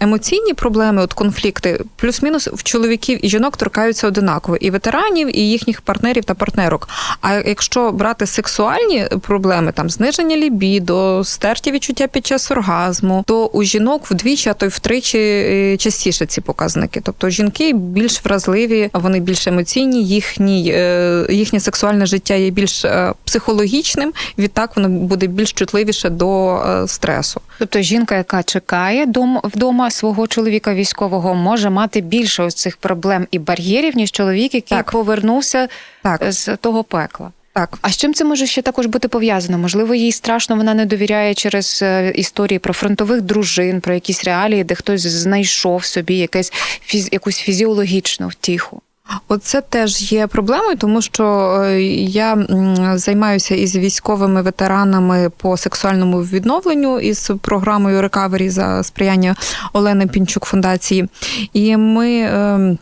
Емоційні проблеми, от конфлікти, плюс-мінус в чоловіків і жінок торкаються одинаково, і ветеранів, і їхніх партнерів та партнерок. А якщо брати сексуальні проблеми, там зниження лібідо, стерті відчуття під час оргазму, то у жінок вдвічі, а то й втричі е, частіше ці показники. Тобто жінки більш вразливі, вони більш емоційні, їхній, е, їхнє сексуальне життя є більш е, психологічним. Відтак воно буде більш чутливіше до стресу. Тобто жінка, яка чекає дом вдома свого чоловіка військового, може мати більше ось цих проблем і бар'єрів, ніж чоловік, який Так. повернувся Так, з того пекла. так. А з чим це може ще також бути пов'язано? Можливо, їй страшно, вона не довіряє через е, історії про фронтових дружин, про якісь реалії, де хтось знайшов собі якесь фіз... якусь фізіологічну втіху. Оце теж є проблемою, тому що е, я займаюся із військовими ветеранами по сексуальному відновленню із програмою Рекавері за сприяння Олени Пінчук фундації. І ми е,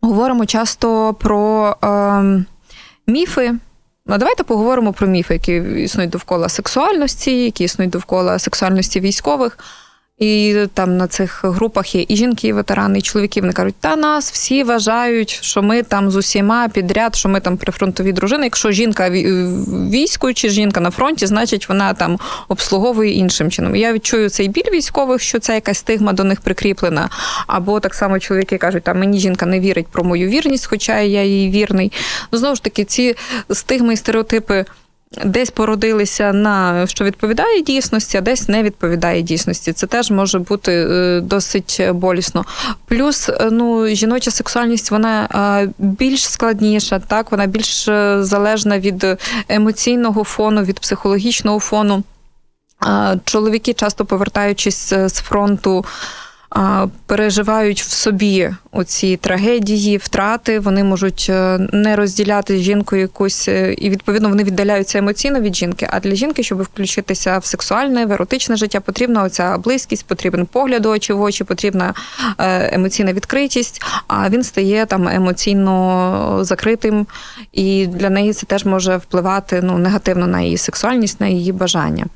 говоримо часто про е, міфи. Ну, давайте поговоримо про міфи, які існують довкола сексуальності, які існують довкола сексуальності військових. І там на цих групах є і жінки, і ветерани, і чоловіки. Вони кажуть, та нас всі вважають, що ми там з усіма підряд, що ми там прифронтові дружини. Якщо жінка війську чи жінка на фронті, значить вона там обслуговує іншим чином. Я відчую цей біль військових, що це якась стигма до них прикріплена. Або так само чоловіки кажуть, там мені жінка не вірить про мою вірність, хоча я їй вірний. Ну знову ж таки, ці стигми і стереотипи десь породилися на що відповідає дійсності, а десь не відповідає дійсності. Це теж може бути е, досить болісно. Плюс, е, ну, жіноча сексуальність вона е, більш складніша, так вона більш залежна від емоційного фону, від психологічного фону. Чоловіки, часто повертаючись з фронту, переживають в собі оці трагедії, втрати. Вони можуть е, не розділяти з жінкою якусь, е, і відповідно вони віддаляються емоційно від жінки. А для жінки, щоб включитися в сексуальне, в еротичне життя, потрібна оця близькість, потрібен погляд очі в очі, потрібна е, емоційна відкритість. А він стає там емоційно закритим, і для неї це теж може впливати ну негативно на її сексуальність, на її бажання.